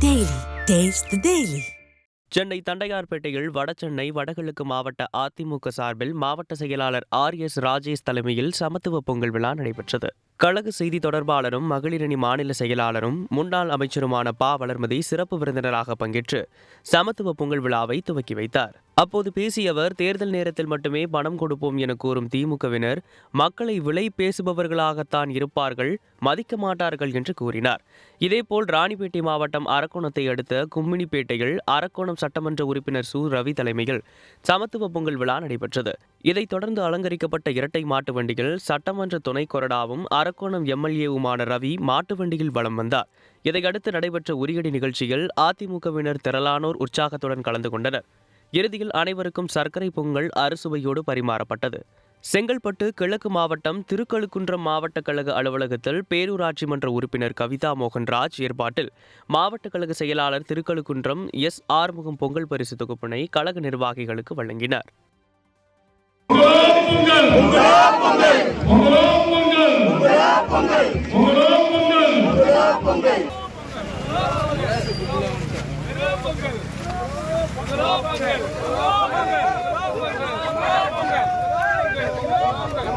Taste the Daily. Chennai தண்டையார்பேட்டையில் வடசென்னை வடகிழக்கு மாவட்ட அதிமுக சார்பில் மாவட்ட செயலாளர் ஆர் எஸ் ராஜேஷ் தலைமையில் சமத்துவ பொங்கல் விழா நடைபெற்றது கழக செய்தி தொடர்பாளரும் மகளிரணி மாநில செயலாளரும் முன்னாள் அமைச்சருமான பா. வளர்மதி சிறப்பு விருந்தினராக பங்கேற்று சமத்துவ பொங்கல் விழாவை துவக்கி வைத்தார். அப்போது பேசிய அவர் தேர்தல் நேரத்தில் மட்டுமே பணம் கொடுப்போம் என கூறும் திமுகவினர் மக்களை விலை பேசுபவர்களாகத்தான் இருப்பார்கள் மதிக்க மாட்டார்கள் என்று கூறினார். இதேபோல் ராணிப்பேட்டை மாவட்டம் அரக்கோணத்தை அடுத்த கும்மிணிப்பேட்டையில் அரக்கோணம் சட்டமன்ற உறுப்பினர் சு. ரவி தலைமையில் சமத்துவ பொங்கல் விழா நடைபெற்றது. இதைத் தொடர்ந்து அலங்கரிக்கப்பட்ட இரட்டை மாட்டு வண்டியில் சட்டமன்ற துணை கொறடாவும் அரக்கோணம் எம்எல்ஏவுமான ரவி மாட்டு வண்டியில் வலம் வந்தார். இதையடுத்து நடைபெற்ற உரியடி நிகழ்ச்சியில் அதிமுகவினர் திரளானோர் உற்சாகத்துடன் கலந்து கொண்டனர். இறுதியில் அனைவருக்கும் சர்க்கரை பொங்கல் அறுசுவையோடு பரிமாறப்பட்டது. செங்கல்பட்டு கிழக்கு மாவட்டம் திருக்கழுக்குன்றம் மாவட்ட கழக அலுவலகத்தில் பேரூராட்சி மன்ற உறுப்பினர் கவிதா மோகன்ராஜ் ஏற்பாட்டில் மாவட்ட கழக செயலாளர் திருக்கழுக்குன்றம் எஸ். ஆறுமுகம் பொங்கல் பரிசு தொகுப்பினை கழக நிர்வாகிகளுக்கு வழங்கினார் பொங்கல் பொங்கல் பொங்கல் பொங்கல்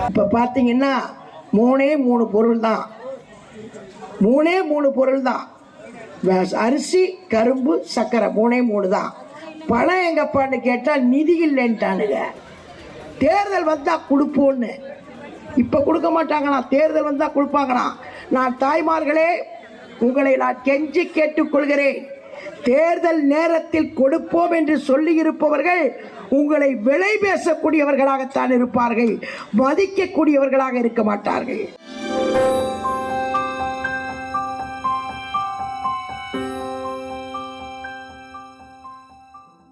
இப்போ பார்த்தீங்கன்னா மூணே மூணு பொருள் தான் மூணே மூணு பொருள் தான் அரிசி கரும்பு சர்க்கரை மூணே மூணு தான் பணம் எங்கப்பான்னு கேட்டால் நிதி இல்லைன்ட்டானுங்க. தேர்தல் வந்தால் கொடுப்போன்னு. இப்போ கொடுக்க மாட்டாங்கண்ணா. தேர்தல் வந்தால் கொடுப்பாங்கண்ணா. நான் தாய்மார்களே உங்களை நான் கெஞ்சி கேட்டுக்கொள்கிறேன். தேர்தல் நேரத்தில் கொடுப்போம் என்று சொல்லி இருப்பவர்கள் உங்களை விலை பேசக்கூடியவர்களாகத்தான் இருப்பார்கள். மதிக்கக்கூடியவர்களாக இருக்க மாட்டார்கள்.